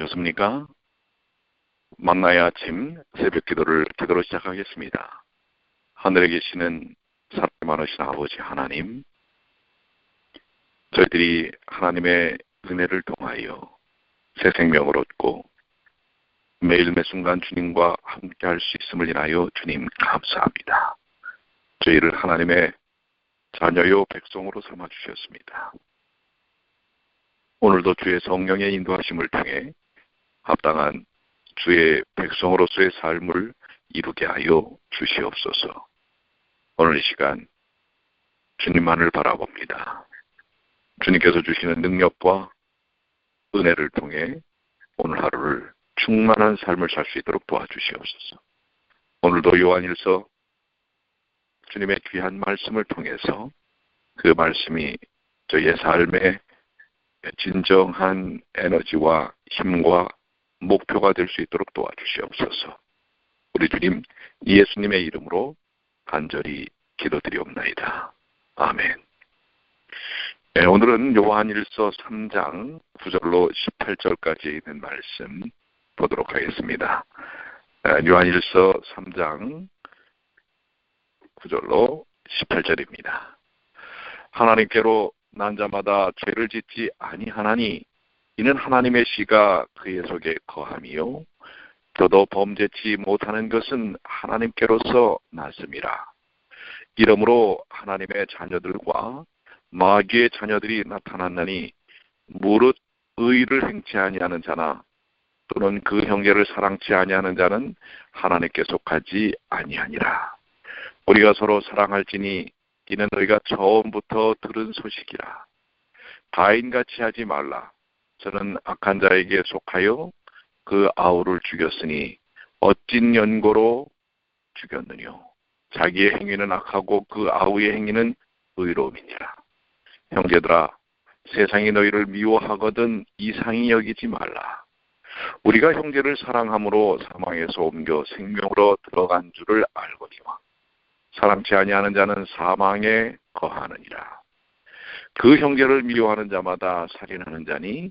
안녕하십니까? 만나의 아침 새벽 기도를 기도로 시작하겠습니다. 하늘에 계시는 사랑 많으신 아버지 하나님, 저희들이 하나님의 은혜를 통하여 새 생명을 얻고 매일 매 순간 주님과 함께 할 수 있음을 인하여 주님 감사합니다. 저희를 하나님의 자녀요 백성으로 삼아 주셨습니다. 오늘도 주의 성령의 인도하심을 통해 합당한 주의 백성으로서의 삶을 이루게 하여 주시옵소서. 오늘 이 시간 주님만을 바라봅니다. 주님께서 주시는 능력과 은혜를 통해 오늘 하루를 충만한 삶을 살 수 있도록 도와주시옵소서. 오늘도 요한일서 주님의 귀한 말씀을 통해서 그 말씀이 저희의 삶에 진정한 에너지와 힘과 목표가 될 수 있도록 도와주시옵소서. 우리 주님 예수님의 이름으로 간절히 기도드리옵나이다. 아멘. 네, 오늘은 요한일서 3장 9절로 18절까지 있는 말씀 보도록 하겠습니다. 요한일서 3장 9절로 18절입니다. 하나님께로 난 자마다 죄를 짓지 아니하나니 이는 하나님의 씨가 그의 속에 거함이요 저도 범죄치 못하는 것은 하나님께로서 났음이라. 이러므로 하나님의 자녀들과 마귀의 자녀들이 나타났나니 무릇 의를 행치 아니하는 자나 또는 그 형제를 사랑치 아니하는 자는 하나님께 속하지 아니하니라. 우리가 서로 사랑할지니 이는 너희가 처음부터 들은 소식이라. 가인같이 하지 말라. 저는 악한 자에게 속하여 그 아우를 죽였으니 어찐 연고로 죽였느뇨. 자기의 행위는 악하고 그 아우의 행위는 의로움이니라. 형제들아, 세상이 너희를 미워하거든 이상히 여기지 말라. 우리가 형제를 사랑함으로 사망에서 옮겨 생명으로 들어간 줄을 알거니와 사랑치 아니하는 자는 사망에 거하느니라. 그 형제를 미워하는 자마다 살인하는 자니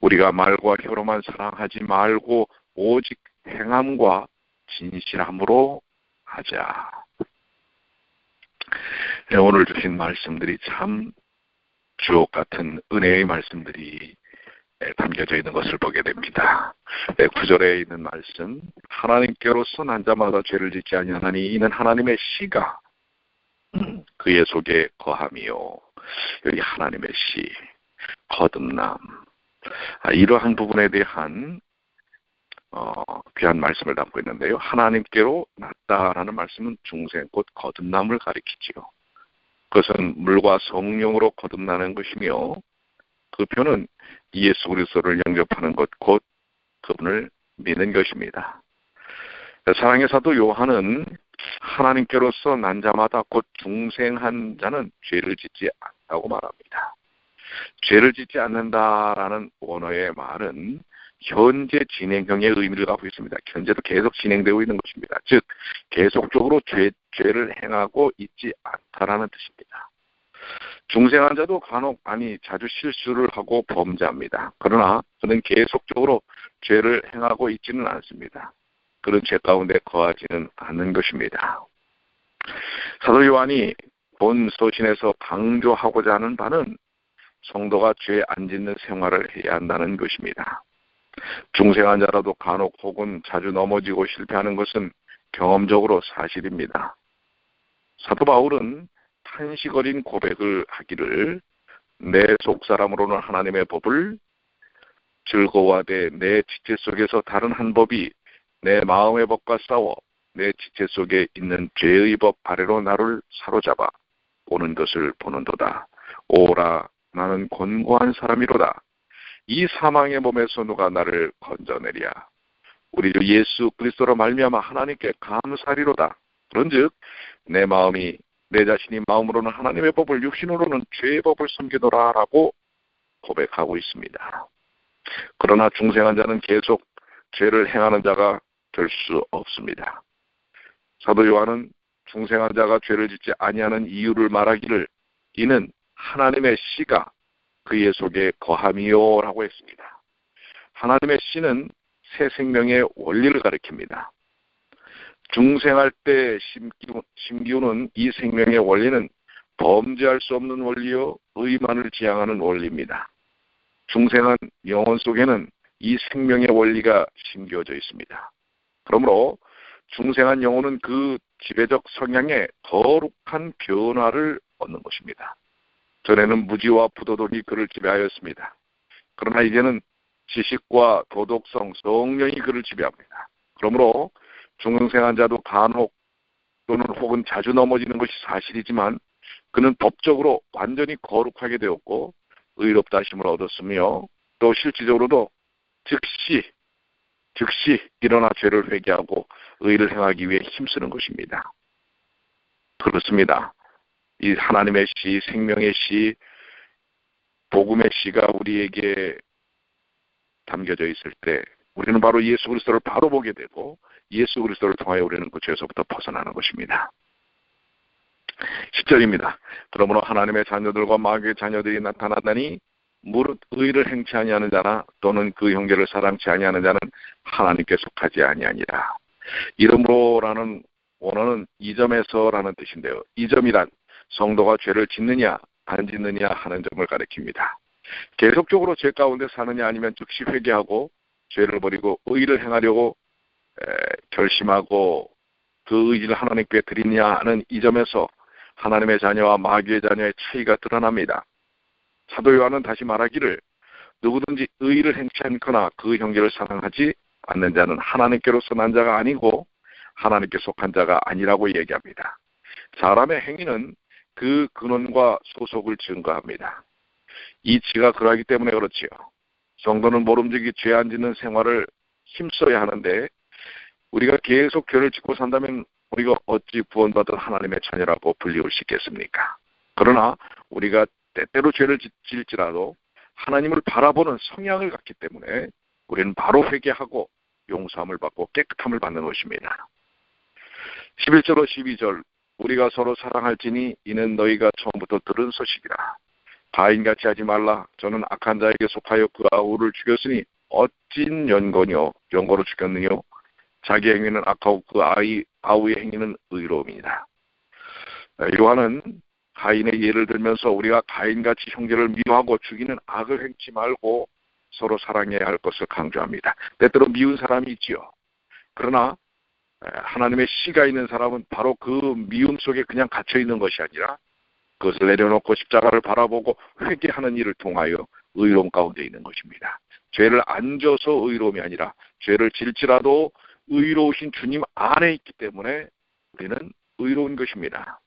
우리가 말과 혀로만 사랑하지 말고 오직 행함과 진실함으로 하자. 네, 오늘 주신 말씀들이 참 주옥 같은 은혜의 말씀들이 네, 담겨져 있는 것을 보게 됩니다. 네, 구절에 있는 말씀 하나님께로서 난 자마다 죄를 짓지 아니하나니 이는 하나님의 씨가 그의 속에 거함이요. 여기 하나님의 씨, 거듭남. 아, 이러한 부분에 대한 어, 귀한 말씀을 담고 있는데요. 하나님께로 났다라는 말씀은 중생 곧 거듭남을 가리키지요. 그것은 물과 성령으로 거듭나는 것이며 그 표는 예수 그리스도를 영접하는 것 곧 그분을 믿는 것입니다. 사랑의 사도 요한은 하나님께로서 난 자마다 곧 중생한 자는 죄를 짓지 않다고 말합니다. 죄를 짓지 않는다라는 원어의 말은 현재 진행형의 의미를 갖고 있습니다. 현재도 계속 진행되고 있는 것입니다. 즉, 계속적으로 죄, 죄를 행하고 있지 않다라는 뜻입니다. 중생한 자도 간혹 아니 자주 실수를 하고 범죄합니다. 그러나 그는 계속적으로 죄를 행하고 있지는 않습니다. 그런 죄 가운데 거하지는 않는 것입니다. 사도 요한이 본 서신에서 강조하고자 하는 바는 성도가 죄 안 짓는 생활을 해야 한다는 것입니다. 중생한 자라도 간혹 혹은 자주 넘어지고 실패하는 것은 경험적으로 사실입니다. 사도 바울은 탄식 어린 고백을 하기를 내 속 사람으로는 하나님의 법을 즐거워하되 내 지체 속에서 다른 한 법이 내 마음의 법과 싸워 내 지체 속에 있는 죄의 법 아래로 나를 사로잡아 오는 것을 보는도다. 오라 나는 권고한 사람이로다. 이 사망의 몸에서 누가 나를 건져내랴. 우리 주 예수 그리스도로 말미암아 하나님께 감사리로다. 그런즉 내 마음이 내 자신이 마음으로는 하나님의 법을 육신으로는 죄의 법을 섬기노라라고 고백하고 있습니다. 그러나 중생한 자는 계속 죄를 행하는 자가 될 수 없습니다. 사도 요한은 중생한 자가 죄를 짓지 아니하는 이유를 말하기를 이는 하나님의 씨가 그의 속에 거함이요 라고 했습니다. 하나님의 씨는 새 생명의 원리를 가리킵니다. 중생할 때 심기우는 이 생명의 원리는 범죄할 수 없는 원리요 의만을 지향하는 원리입니다. 중생한 영혼 속에는 이 생명의 원리가 심겨져 있습니다. 그러므로 중생한 영혼은 그 지배적 성향에 거룩한 변화를 얻는 것입니다. 전에는 무지와 부도덕이 그를 지배하였습니다. 그러나 이제는 지식과 도덕성, 성령이 그를 지배합니다. 그러므로 중생한 자도 간혹 또는 혹은 자주 넘어지는 것이 사실이지만 그는 법적으로 완전히 거룩하게 되었고 의롭다 하심을 얻었으며 또 실질적으로도 즉시 즉시 일어나 죄를 회개하고 의를 행하기 위해 힘쓰는 것입니다. 그렇습니다. 이 하나님의 시, 생명의 시, 복음의 시가 우리에게 담겨져 있을 때 우리는 바로 예수 그리스도를 바로 보게 되고 예수 그리스도를 통하여 우리는 그 죄에서부터 벗어나는 것입니다. 10절입니다. 그러므로 하나님의 자녀들과 마귀의 자녀들이 나타났다니 무릇 의를 행치 아니하는 자나 또는 그 형제를 사랑치 아니하는 자는 하나님께 속하지 아니하니라. 이름으로라는 원어는 이점에서라는 뜻인데요. 이점이란 성도가 죄를 짓느냐 안 짓느냐 하는 점을 가리킵니다. 계속적으로 죄 가운데 사느냐 아니면 즉시 회개하고 죄를 버리고 의를 행하려고 결심하고 그 의지를 하나님께 드리냐 하는 이 점에서 하나님의 자녀와 마귀의 자녀의 차이가 드러납니다. 사도 요한은 다시 말하기를 누구든지 의를 행치 않거나 그 형제를 사랑하지 않는 자는 하나님께로서 난 자가 아니고 하나님께 속한 자가 아니라고 얘기합니다. 사람의 행위는 그 근원과 소속을 증거합니다. 이치가 그러하기 때문에 그렇지요. 정도는 모름지기 죄 안 짓는 생활을 힘써야 하는데 우리가 계속 죄를 짓고 산다면 우리가 어찌 구원받은 하나님의 자녀라고 불리울 수 있겠습니까? 그러나 우리가 때때로 죄를 짓질지라도 하나님을 바라보는 성향을 갖기 때문에 우리는 바로 회개하고 용서함을 받고 깨끗함을 받는 것입니다. 11절로 12절 우리가 서로 사랑할지니 이는 너희가 처음부터 들은 소식이라. 가인같이 하지 말라. 저는 악한 자에게 속하여 그 아우를 죽였으니 어찐 연거뇨 연거로 죽였느뇨 자기 행위는 악하고 그 아이 아우의 행위는 의로움이다. 요한은 가인의 예를 들면서 우리가 가인같이 형제를 미워하고 죽이는 악을 행치 말고 서로 사랑해야 할 것을 강조합니다. 때때로 미운 사람이 있지요. 그러나 하나님의 씨가 있는 사람은 바로 그 미움 속에 그냥 갇혀 있는 것이 아니라 그것을 내려놓고 십자가를 바라보고 회개하는 일을 통하여 의로움 가운데 있는 것입니다. 죄를 안 져서 의로움이 아니라 죄를 질지라도 의로우신 주님 안에 있기 때문에 우리는 의로운 것입니다.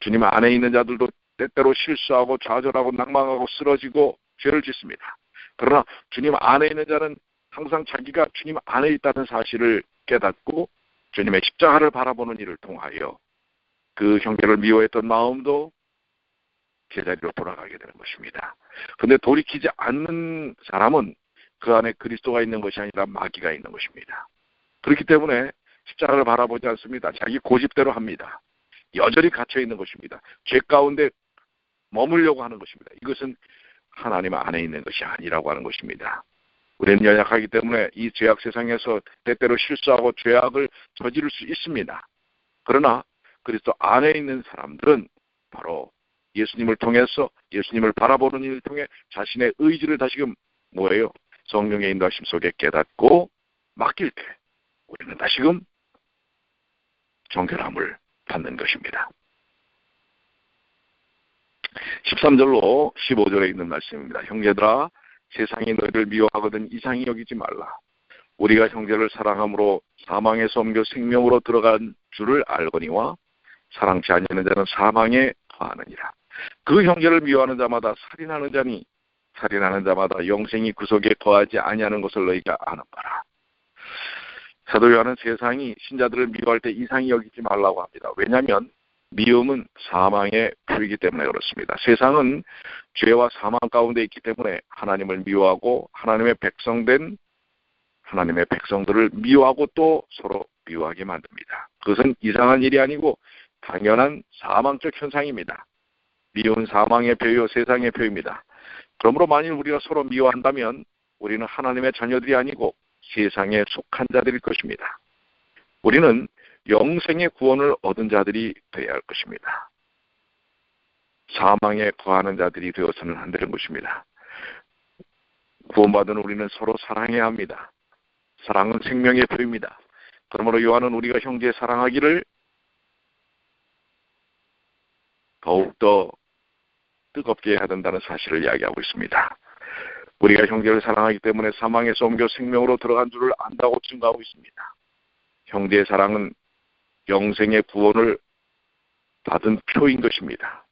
주님 안에 있는 자들도 때때로 실수하고 좌절하고 낭망하고 쓰러지고 죄를 짓습니다. 그러나 주님 안에 있는 자는 항상 자기가 주님 안에 있다는 사실을 깨닫고 주님의 십자가를 바라보는 일을 통하여 그 형제를 미워했던 마음도 제자리로 돌아가게 되는 것입니다. 그런데 돌이키지 않는 사람은 그 안에 그리스도가 있는 것이 아니라 마귀가 있는 것입니다. 그렇기 때문에 십자가를 바라보지 않습니다. 자기 고집대로 합니다. 여전히 갇혀 있는 것입니다. 죄 가운데 머물려고 하는 것입니다. 이것은 하나님 안에 있는 것이 아니라고 하는 것입니다. 우리는 연약하기 때문에 이 죄악 세상에서 때때로 실수하고 죄악을 저지를 수 있습니다. 그러나 그리스도 안에 있는 사람들은 바로 예수님을 통해서 예수님을 바라보는 일을 통해 자신의 의지를 다시금 뭐예요? 성령의 인도하심 속에 깨닫고 맡길 때 우리는 다시금 정결함을 받는 것입니다. 13절로 15절에 있는 말씀입니다. 형제들아 세상이 너희를 미워하거든 이상히 여기지 말라. 우리가 형제를 사랑함으로 사망에서 옮겨 생명으로 들어간 줄을 알거니와 사랑치 아니하는 자는 사망에 거하느니라. 그 형제를 미워하는 자마다 살인하는 자니 살인하는 자마다 영생이 구 속에 거하지 아니하는 것을 너희가 아는 바라. 사도 요한은 세상이 신자들을 미워할 때 이상히 여기지 말라고 합니다. 왜냐하면 미움은 사망의 표이기 때문에 그렇습니다. 세상은 죄와 사망 가운데 있기 때문에 하나님을 미워하고 하나님의 백성된 하나님의 백성들을 미워하고 또 서로 미워하게 만듭니다. 그것은 이상한 일이 아니고 당연한 사망적 현상입니다. 미운 사망의 표요 세상의 표입니다. 그러므로 만일 우리가 서로 미워한다면 우리는 하나님의 자녀들이 아니고 세상에 속한 자들일 것입니다. 우리는 영생의 구원을 얻은 자들이 되어야 할 것입니다. 사망에 거하는 자들이 되어서는 안 되는 것입니다. 구원받은 우리는 서로 사랑해야 합니다. 사랑은 생명의 표입니다. 그러므로 요한은 우리가 형제 사랑하기를 더욱더 뜨겁게 해야 된다는 사실을 이야기하고 있습니다. 우리가 형제를 사랑하기 때문에 사망에서 옮겨 생명으로 들어간 줄을 안다고 증거하고 있습니다. 형제의 사랑은 영생의 구원을 받은 표인 것입니다.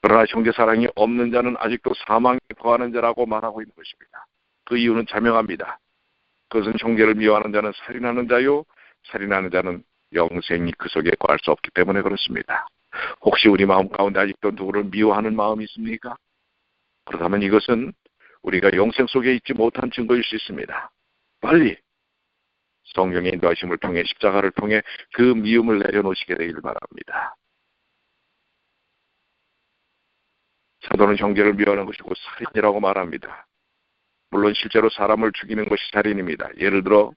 그러나 형제 사랑이 없는 자는 아직도 사망에 거하는 자라고 말하고 있는 것입니다. 그 이유는 자명합니다. 그것은 형제를 미워하는 자는 살인하는 자요, 살인하는 자는 영생이 그 속에 거할 수 없기 때문에 그렇습니다. 혹시 우리 마음 가운데 아직도 누구를 미워하는 마음이 있습니까? 그렇다면 이것은 우리가 영생 속에 있지 못한 증거일 수 있습니다. 빨리 성령의 인도하심을 통해 십자가를 통해 그 미움을 내려놓으시게 되기를 바랍니다. 사도는 형제를 미워하는 것이 고 살인이라고 말합니다. 물론 실제로 사람을 죽이는 것이 살인입니다. 예를 들어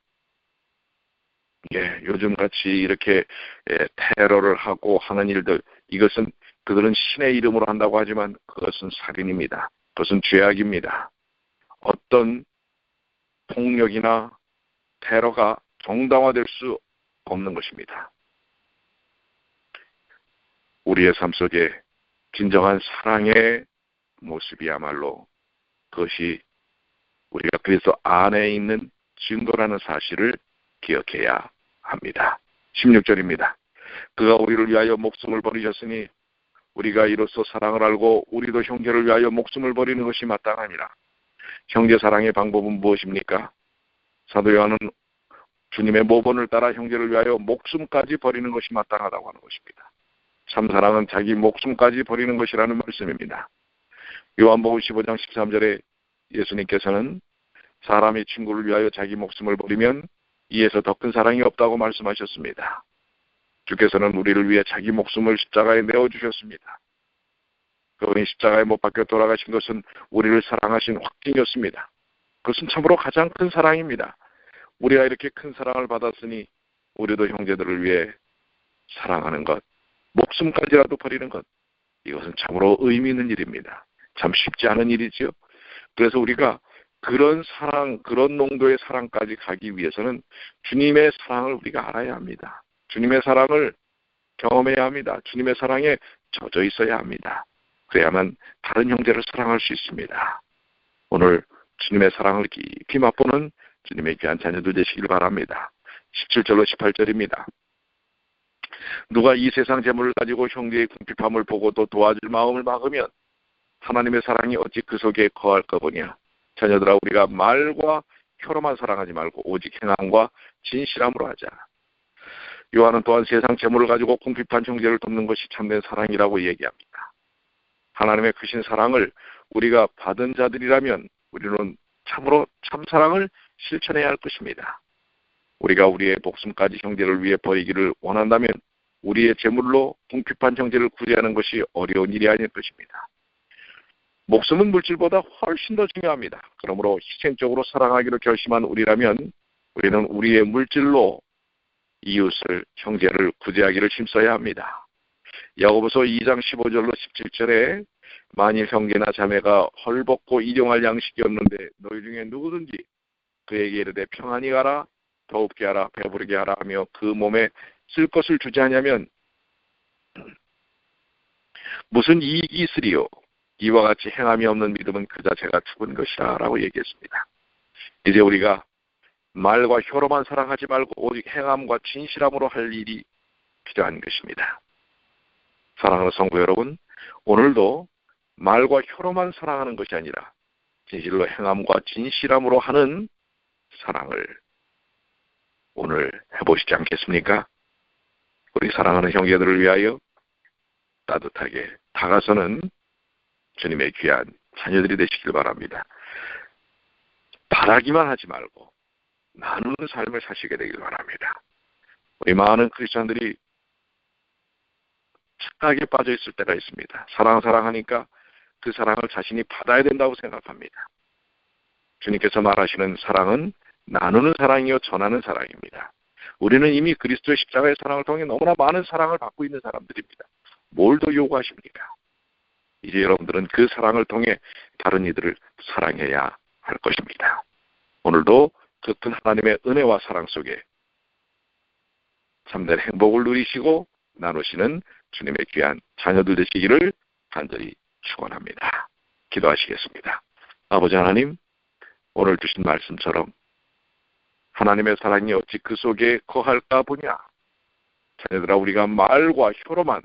예, 요즘 같이 이렇게 예, 테러를 하고 하는 일들 이것은 그들은 신의 이름으로 한다고 하지만 그것은 살인입니다. 그것은 죄악입니다. 어떤 폭력이나 테러가 정당화될 수 없는 것입니다. 우리의 삶 속에 진정한 사랑의 모습이야말로 그것이 우리가 그래서 안에 있는 증거라는 사실을 기억해야 합니다. 16절입니다. 그가 우리를 위하여 목숨을 버리셨으니 우리가 이로써 사랑을 알고 우리도 형제를 위하여 목숨을 버리는 것이 마땅하니라. 형제 사랑의 방법은 무엇입니까? 사도 요한은 주님의 모본을 따라 형제를 위하여 목숨까지 버리는 것이 마땅하다고 하는 것입니다. 참 사랑은 자기 목숨까지 버리는 것이라는 말씀입니다. 요한복음 15장 13절에 예수님께서는 사람의 친구를 위하여 자기 목숨을 버리면 이에서 더 큰 사랑이 없다고 말씀하셨습니다. 주께서는 우리를 위해 자기 목숨을 십자가에 내어주셨습니다. 그분이 십자가에 못 박혀 돌아가신 것은 우리를 사랑하신 확증이었습니다. 그것은 참으로 가장 큰 사랑입니다. 우리가 이렇게 큰 사랑을 받았으니 우리도 형제들을 위해 사랑하는 것, 목숨까지라도 버리는 것, 이것은 참으로 의미 있는 일입니다. 참 쉽지 않은 일이지요. 그래서 우리가 그런 사랑, 그런 농도의 사랑까지 가기 위해서는 주님의 사랑을 우리가 알아야 합니다. 주님의 사랑을 경험해야 합니다. 주님의 사랑에 젖어 있어야 합니다. 그래야만 다른 형제를 사랑할 수 있습니다. 오늘 주님의 사랑을 깊이 맛보는 주님의 귀한 자녀들 되시길 바랍니다. 17절로 18절입니다. 누가 이 세상 재물을 가지고 형제의 궁핍함을 보고 도 도와줄 마음을 막으면 하나님의 사랑이 어찌 그 속에 거할까 보냐. 자녀들아 우리가 말과 혀로만 사랑하지 말고 오직 행함과 진실함으로 하자. 요한은 또한 세상 재물을 가지고 궁핍한 형제를 돕는 것이 참된 사랑이라고 얘기합니다. 하나님의 크신 사랑을 우리가 받은 자들이라면 우리는 참으로 참 사랑을 실천해야 할 것입니다. 우리가 우리의 목숨까지 형제를 위해 버리기를 원한다면 우리의 재물로 궁핍한 형제를 구제하는 것이 어려운 일이 아닐 것입니다. 목숨은 물질보다 훨씬 더 중요합니다. 그러므로 희생적으로 사랑하기로 결심한 우리라면 우리는 우리의 물질로 이웃을 형제를 구제하기를 힘써야 합니다. 야고보서 2장 15절로 17절에 만일 형제나 자매가 헐벗고 일용할 양식이 없는데 너희 중에 누구든지 그에게 이르되 평안히 가라 더웁게 하라 배부르게 하라 하며 그 몸에 쓸 것을 주지 않냐면 무슨 이익이 있으리요 이와 같이 행함이 없는 믿음은 그 자체가 죽은 것이다 라고 얘기했습니다. 이제 우리가 말과 혀로만 사랑하지 말고 오직 행함과 진실함으로 할 일이 필요한 것입니다. 사랑하는 성도 여러분, 오늘도 말과 혀로만 사랑하는 것이 아니라 진실로 행함과 진실함으로 하는 사랑을 오늘 해보시지 않겠습니까? 우리 사랑하는 형제들을 위하여 따뜻하게 다가서는 주님의 귀한 자녀들이 되시길 바랍니다. 바라기만 하지 말고 나누는 삶을 사시게 되길 바랍니다. 우리 많은 크리스천들이 착각에 빠져 있을 때가 있습니다. 사랑 사랑하니까 그 사랑을 자신이 받아야 된다고 생각합니다. 주님께서 말하시는 사랑은 나누는 사랑이요 전하는 사랑입니다. 우리는 이미 그리스도의 십자가의 사랑을 통해 너무나 많은 사랑을 받고 있는 사람들입니다. 뭘 더 요구하십니까? 이제 여러분들은 그 사랑을 통해 다른 이들을 사랑해야 할 것입니다. 오늘도 그 큰 하나님의 은혜와 사랑 속에 참된 행복을 누리시고 나누시는 주님의 귀한 자녀들 되시기를 간절히 축원합니다. 기도하시겠습니다. 아버지 하나님, 오늘 주신 말씀처럼 하나님의 사랑이 어찌 그 속에 거할까 보냐. 자녀들아 우리가 말과 혀로만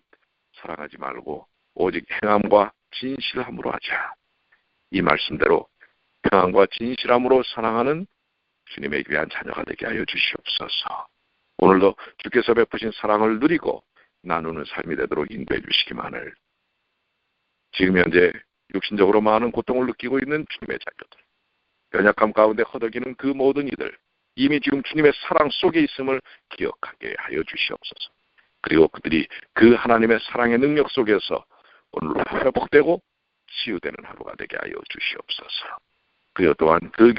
사랑하지 말고 오직 행함과 진실함으로 하자. 이 말씀대로 평안과 진실함으로 사랑하는 주님의 귀한 자녀가 되게 하여 주시옵소서. 오늘도 주께서 베푸신 사랑을 누리고 나누는 삶이 되도록 인도해 주시기만을. 지금 현재 육신적으로 많은 고통을 느끼고 있는 주님의 자녀들, 연약함 가운데 허덕이는 그 모든 이들, 이미 지금 주님의 사랑 속에 있음을 기억하게 하여 주시옵소서. 그리고 그들이 그 하나님의 사랑의 능력 속에서 오늘로 회복되고 치유되는 하루가 되게 하여 주시옵소서. 그여 또한 그